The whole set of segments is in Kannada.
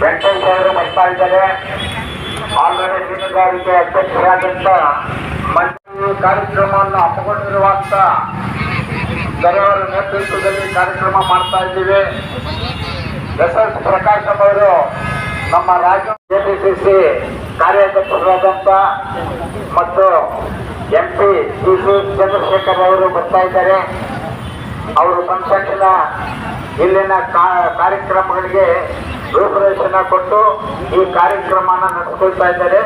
ವೆಂಕಟೇಶ್ ಅವರು ಬರ್ತಾ ಇದ್ದಾರೆ ಆಲ್ರೆಡಿ ಮೀನುಗಾರಿಕೆ ಅಧ್ಯಕ್ಷರಾದಂತ ಮಂತ್ರಿ ಕಾರ್ಯಕ್ರಮವನ್ನು ಹಮ್ಮಿಕೊಂಡಿರುವಂತ ದರವರ ನೇತೃತ್ವದಲ್ಲಿ ಕಾರ್ಯಕ್ರಮ ಮಾಡ್ತಾ ಇದ್ದೀವಿ. ಎಸ್ ಎಸ್ ಪ್ರಕಾಶ್ ಅವರು ನಮ್ಮ ರಾಜ್ಯ ಕೆಪಿಸಿಸಿ ಕಾರ್ಯಾಧ್ಯಕ್ಷರಾದಂಥ ಮತ್ತು ಎಂ ಪಿ ಸಿ ಚಂದ್ರಶೇಖರ್ ಅವರು ಬರ್ತಾ ಇದ್ದಾರೆ. ಅವರು ಸಂಸತ್ತಿನ ಇಲ್ಲಿನ ಕಾರ್ಯಕ್ರಮಗಳಿಗೆ ರೂಪುರೇಷನ ಕೊಟ್ಟು ಈ ಕಾರ್ಯಕ್ರಮನ ನಡೆಸ್ಕೊಳ್ತಾ ಇದ್ದಾರೆ.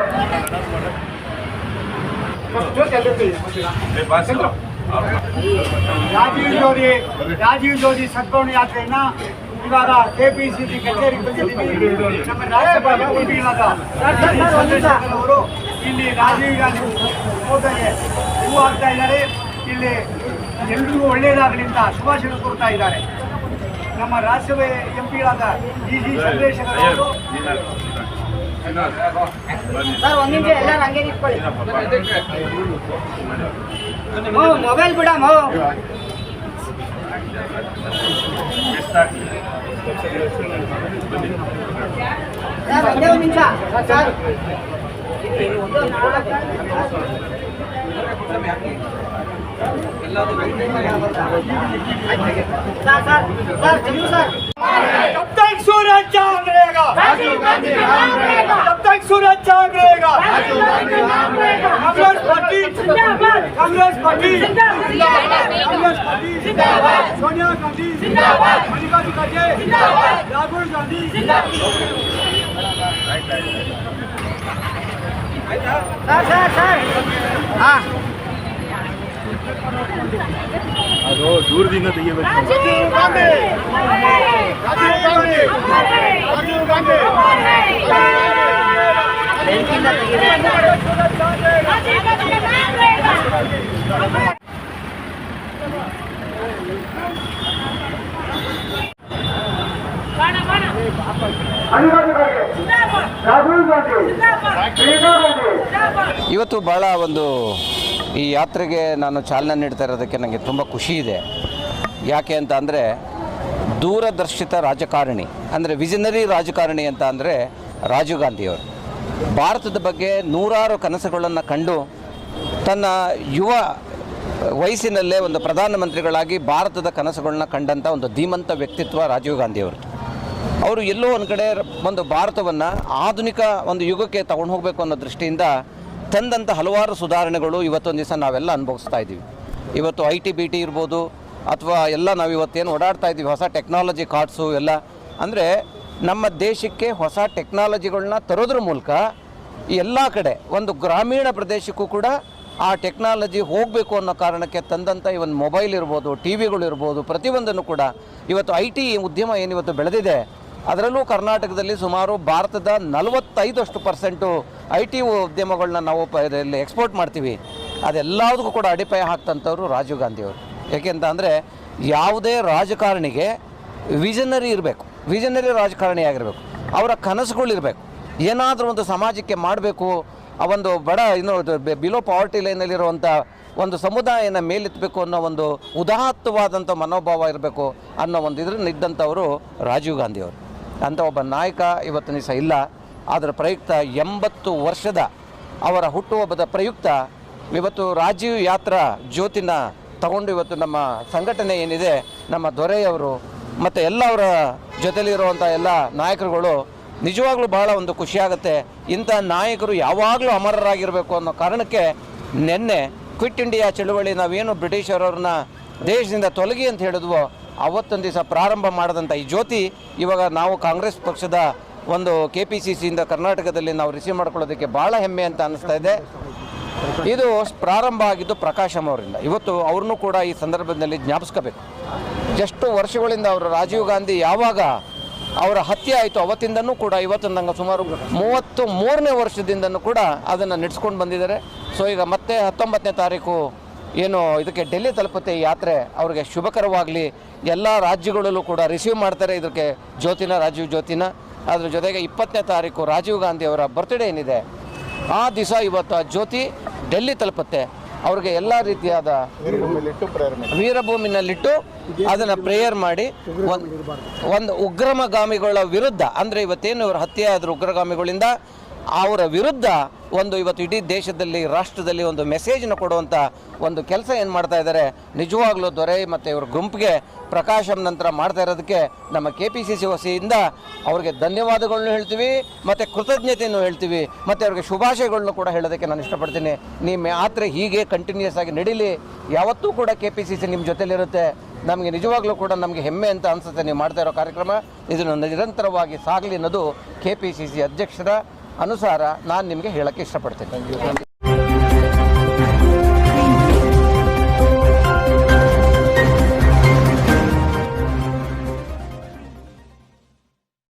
ರಾಜೀವ್ ಜೋಡಿ ರಾಜೀವ್ ಜೋಡಿ ಸದ್ಭಾವನೆ ಯಾತ್ರೆಯನ್ನ ಇವಾಗ ಕೆಪಿಸಿಸಿ ಕಚೇರಿಗೆ ಬಂದಿದ್ದೀವಿ. ನಮ್ಮ ರಾಜ್ಯಸಭಾ ಚಂದ್ರಶೇಖರ್ ಅವರು ಇಲ್ಲಿ ರಾಜೀವ್ ಗಾಂಧಿ ಹೋದಾಗೆ ಹೂ ಆಗ್ತಾ ಇದ್ದಾರೆ. ಇಲ್ಲಿ ಎಲ್ರಿಗೂ ಒಳ್ಳೆಯದಾಗಲಿ ಅಂತ ಶುಭಾಶಯ ಕೋರ್ತಾ ಇದ್ದಾರೆ. ನಮ್ಮ ರಾಜ್ಯಸಭೆ ಎಂಪಿಗಳಾದ ಡಿ ಜಿ ಚಂದ್ರಶೇಖರ್ ಅವರು. ಮೊಬೈಲ್ ಬಿಡ विस्तार जब तक सूरज जाग रहेगा। तब तक सूरज जाग रहेगा। हम लोग party Congress party Congress party Sonia Gandhi Mallikarjun खड़गे Rahul Gandhi sir sir sir ಹಾ ಅದು ದೂರದಿಂದ ತೆಗಿಬೇಕು राजीव गांधी राजीव गांधी राजीव गांधी ಬೆಂಕಿಯಿಂದ ತೆಗಿಬೇಕು ಇವತ್ತು ಭಾಳ ಒಂದು ಈ ಯಾತ್ರೆಗೆ ನಾನು ಚಾಲನೆ ನೀಡ್ತಾ ಇರೋದಕ್ಕೆ ನನಗೆ ತುಂಬ ಖುಷಿ ಇದೆ. ಯಾಕೆ ಅಂತ ಅಂದರೆ ದೂರದರ್ಶಿತ ರಾಜಕಾರಣಿ, ಅಂದರೆ ವಿಜನರಿ ರಾಜಕಾರಣಿ ಅಂತ ಅಂದರೆ ರಾಜೀವ್ ಗಾಂಧಿಯವರು ಭಾರತದ ಬಗ್ಗೆ ನೂರಾರು ಕನಸುಗಳನ್ನು ಕಂಡು ತನ್ನ ಯುವ ವಯಸ್ಸಿನಲ್ಲೇ ಒಂದು ಪ್ರಧಾನಮಂತ್ರಿಗಳಾಗಿ ಭಾರತದ ಕನಸುಗಳನ್ನ ಕಂಡಂಥ ಒಂದು ಧೀಮಂತ ವ್ಯಕ್ತಿತ್ವ ರಾಜೀವ್ ಗಾಂಧಿಯವರು ಅವರು ಎಲ್ಲೋ ಒಂದು ಕಡೆ ಒಂದು ಭಾರತವನ್ನು ಆಧುನಿಕ ಒಂದು ಯುಗಕ್ಕೆ ತಗೊಂಡು ಹೋಗಬೇಕು ಅನ್ನೋ ದೃಷ್ಟಿಯಿಂದ ತಂದಂಥ ಹಲವಾರು ಸುಧಾರಣೆಗಳು ಇವತ್ತೊಂದು ದಿವಸ ನಾವೆಲ್ಲ ಅನುಭವಿಸ್ತಾ ಇದ್ದೀವಿ. ಇವತ್ತು ಐ ಟಿ ಬಿ ಟಿ ಇರ್ಬೋದು, ಅಥವಾ ಎಲ್ಲ ನಾವು ಇವತ್ತೇನು ಓಡಾಡ್ತಾ ಇದ್ದೀವಿ, ಹೊಸ ಟೆಕ್ನಾಲಜಿ ಕಾರ್ಡ್ಸು ಎಲ್ಲ. ಅಂದರೆ ನಮ್ಮ ದೇಶಕ್ಕೆ ಹೊಸ ಟೆಕ್ನಾಲಜಿಗಳನ್ನ ತರೋದ್ರ ಮೂಲಕ ಎಲ್ಲ ಕಡೆ ಒಂದು ಗ್ರಾಮೀಣ ಪ್ರದೇಶಕ್ಕೂ ಕೂಡ ಆ ಟೆಕ್ನಾಲಜಿ ಹೋಗಬೇಕು ಅನ್ನೋ ಕಾರಣಕ್ಕೆ ತಂದಂಥ ಇವನ್ ಮೊಬೈಲ್ ಇರ್ಬೋದು ಟಿ ವಿಗಳು ಇರ್ಬೋದು, ಪ್ರತಿಯೊಂದನ್ನು ಕೂಡ ಇವತ್ತು ಐ ಟಿ ಉದ್ಯಮ ಏನಿವತ್ತು ಬೆಳೆದಿದೆ ಅದರಲ್ಲೂ ಕರ್ನಾಟಕದಲ್ಲಿ ಸುಮಾರು ಭಾರತದ ನಲವತ್ತೈದಷ್ಟು ಪರ್ಸೆಂಟು ಐ ಟಿ ಉದ್ಯಮಗಳನ್ನ ನಾವು ಇದರಲ್ಲಿ ಎಕ್ಸ್ಪೋರ್ಟ್ ಮಾಡ್ತೀವಿ. ಅದೆಲ್ಲದಕ್ಕೂ ಕೂಡ ಅಡಿಪಾಯ ಹಾಕ್ತಂಥವ್ರು ರಾಜೀವ್ ಗಾಂಧಿಯವರು ಏಕೆಂತ ಅಂದರೆ ಯಾವುದೇ ರಾಜಕಾರಣಿಗೆ ವಿಜನರಿ ಇರಬೇಕು. ವಿಜನರಿ ರಾಜಕಾರಣಿ ಆಗಿರಬೇಕು. ಅವರ ಕನಸುಗಳಿರಬೇಕು ಏನಾದರೂ ಒಂದು ಸಮಾಜಕ್ಕೆ ಮಾಡಬೇಕು. ಆ ಒಂದು ಬಡ ಇನ್ನು ಬಿಲೋ ಪಾವರ್ಟಿ ಲೈನಲ್ಲಿರುವಂಥ ಒಂದು ಸಮುದಾಯನ ಮೇಲೆತ್ತಬೇಕು ಅನ್ನೋ ಒಂದು ಉದಾತ್ತವಾದಂಥ ಮನೋಭಾವ ಇರಬೇಕು ಅನ್ನೋ ಒಂದು ಇದ್ರಲ್ಲಿ ಇದ್ದಂಥವರು ರಾಜೀವ್ ಗಾಂಧಿಯವರು ಅಂಥ ಒಬ್ಬ ನಾಯಕ ಇವತ್ತು ದಿವಸ ಇಲ್ಲ. ಆದರೆ ಪ್ರಯುಕ್ತ ಎಂಬತ್ತು ವರ್ಷದ ಅವರ ಹುಟ್ಟುಹಬ್ಬದ ಪ್ರಯುಕ್ತ ಇವತ್ತು ರಾಜೀವ್ ಯಾತ್ರಾ ಜ್ಯೋತಿನ ತಗೊಂಡು ಇವತ್ತು ನಮ್ಮ ಸಂಘಟನೆ ಏನಿದೆ, ನಮ್ಮ ದೊರೆಯವರು ಮತ್ತು ಎಲ್ಲ ಅವರ ಜೊತೆಲಿರುವಂಥ ಎಲ್ಲ ನಾಯಕರುಗಳು ನಿಜವಾಗ್ಲೂ ಬಹಳ ಒಂದು ಖುಷಿಯಾಗುತ್ತೆ ಇಂಥ ನಾಯಕರು ಯಾವಾಗಲೂ ಅಮರರಾಗಿರಬೇಕು ಅನ್ನೋ ಕಾರಣಕ್ಕೆ ನಿನ್ನೆ ಕ್ವಿಟ್ ಇಂಡಿಯಾ ಚಳುವಳಿ ನಾವೇನು ಬ್ರಿಟಿಷರವ್ರನ್ನ ದೇಶದಿಂದ ತೊಲಗಿ ಅಂತ ಹೇಳಿದ್ವೋ ಅವತ್ತೊಂದು ದಿವಸ ಪ್ರಾರಂಭ ಮಾಡಿದಂಥ ಈ ಜ್ಯೋತಿ ಇವಾಗ ನಾವು ಕಾಂಗ್ರೆಸ್ ಪಕ್ಷದ ಒಂದು ಕೆ ಪಿ ಸಿ ಸಿಯಿಂದ ಕರ್ನಾಟಕದಲ್ಲಿ ನಾವು ರಿಸೀವ್ ಮಾಡ್ಕೊಳ್ಳೋದಕ್ಕೆ ಭಾಳ ಹೆಮ್ಮೆ ಅಂತ ಅನ್ನಿಸ್ತಾ ಇದೆ. ಇದು ಪ್ರಾರಂಭ ಆಗಿದ್ದು ಪ್ರಕಾಶಮ್ ಅವರಿಂದ. ಇವತ್ತು ಅವ್ರನ್ನೂ ಕೂಡ ಈ ಸಂದರ್ಭದಲ್ಲಿ ಜ್ಞಾಪಿಸ್ಕೋಬೇಕು. ಎಷ್ಟು ವರ್ಷಗಳಿಂದ ಅವರು ರಾಜೀವ್ ಗಾಂಧಿ ಯಾವಾಗ ಅವರ ಹತ್ಯೆ ಆಯಿತು ಅವತ್ತಿಂದನೂ ಕೂಡ ಇವತ್ತು ನಂಗೆ ಸುಮಾರು ಮೂವತ್ತು ಮೂರನೇ ವರ್ಷದಿಂದನೂ ಕೂಡ ಅದನ್ನು ನಡೆಸ್ಕೊಂಡು ಬಂದಿದ್ದಾರೆ. ಸೊ ಈಗ ಮತ್ತೆ ಹತ್ತೊಂಬತ್ತನೇ ತಾರೀಕು ಏನು ಇದಕ್ಕೆ ಡೆಲ್ಲಿ ತಲುಪುತ್ತೆ ಈ ಯಾತ್ರೆ ಅವ್ರಿಗೆ ಶುಭಕರವಾಗಲಿ. ಎಲ್ಲ ರಾಜ್ಯಗಳಲ್ಲೂ ಕೂಡ ರಿಸೀವ್ ಮಾಡ್ತಾರೆ ಇದಕ್ಕೆ ಜ್ಯೋತಿನ ರಾಜೀವ್ ಜ್ಯೋತಿನ. ಅದ್ರ ಜೊತೆಗೆ ಇಪ್ಪತ್ತನೇ ತಾರೀಕು ರಾಜೀವ್ ಗಾಂಧಿ ಅವರ ಬರ್ತ್ಡೇ ಏನಿದೆ. ಆ ದಿವಸ ಇವತ್ತು ಆ ಜ್ಯೋತಿ ಡೆಲ್ಲಿ ತಲುಪುತ್ತೆ. ಅವ್ರಿಗೆ ಎಲ್ಲ ರೀತಿಯಾದ ವೀರಭೂಮಿನಲ್ಲಿಟ್ಟು ಅದನ್ನು ಪ್ರೇಯರ್ ಮಾಡಿ. ಒಂದು ಒಂದು ಉಗ್ರಮಗಾಮಿಗಳ ವಿರುದ್ಧ ಅಂದರೆ ಇವತ್ತೇನು ಇವರು ಹತ್ಯೆ ಆದರೂ ಉಗ್ರಗಾಮಿಗಳಿಂದ ಅವರ ವಿರುದ್ಧ ಒಂದು ಇವತ್ತು ಇಡೀ ದೇಶದಲ್ಲಿ, ರಾಷ್ಟ್ರದಲ್ಲಿ ಒಂದು ಮೆಸೇಜನ್ನು ಕೊಡುವಂಥ ಒಂದು ಕೆಲಸ ಏನು ಮಾಡ್ತಾ ಇದ್ದಾರೆ, ನಿಜವಾಗ್ಲೂ ದೊರೆ ಮತ್ತು ಇವ್ರ ಗುಂಪಿಗೆ ಪ್ರಕಾಶಂ ನಂತರ ಮಾಡ್ತಾ ಇರೋದಕ್ಕೆ ನಮ್ಮ ಕೆ ಪಿ ಸಿ ಸಿ ವಸಿಯಿಂದ ಅವ್ರಿಗೆ ಧನ್ಯವಾದಗಳನ್ನು ಹೇಳ್ತೀವಿ, ಮತ್ತು ಕೃತಜ್ಞತೆಯನ್ನು ಹೇಳ್ತೀವಿ, ಮತ್ತು ಅವ್ರಿಗೆ ಶುಭಾಶಯಗಳನ್ನು ಕೂಡ ಹೇಳೋದಕ್ಕೆ ನಾನು ಇಷ್ಟಪಡ್ತೀನಿ. ನಿಮ್ಮ ಯಾತ್ರೆ ಹೀಗೆ ಕಂಟಿನ್ಯೂಸ್ ಆಗಿ ನಡೀಲಿ, ಯಾವತ್ತೂ ಕೂಡ ಕೆ ಪಿ ಸಿ ಸಿ ನಿಮ್ಮ ಜೊತೆಲಿರುತ್ತೆ, ನಮಗೆ ನಿಜವಾಗ್ಲೂ ಕೂಡ ನಮಗೆ ಹೆಮ್ಮೆ ಅಂತ ಅನಿಸುತ್ತೆ ನೀವು ಮಾಡ್ತಾ ಇರೋ ಕಾರ್ಯಕ್ರಮ. ಇದನ್ನು ನಿರಂತರವಾಗಿ ಸಾಗಲಿ ಅನ್ನೋದು ಕೆ ಪಿ ಸಿ ಸಿ ಅಧ್ಯಕ್ಷರ ಅನುಸಾರ ನಾನು ನಿಮಗೆ ಹೇಳೋಕ್ಕೆ ಇಷ್ಟಪಡ್ತೀನಿ.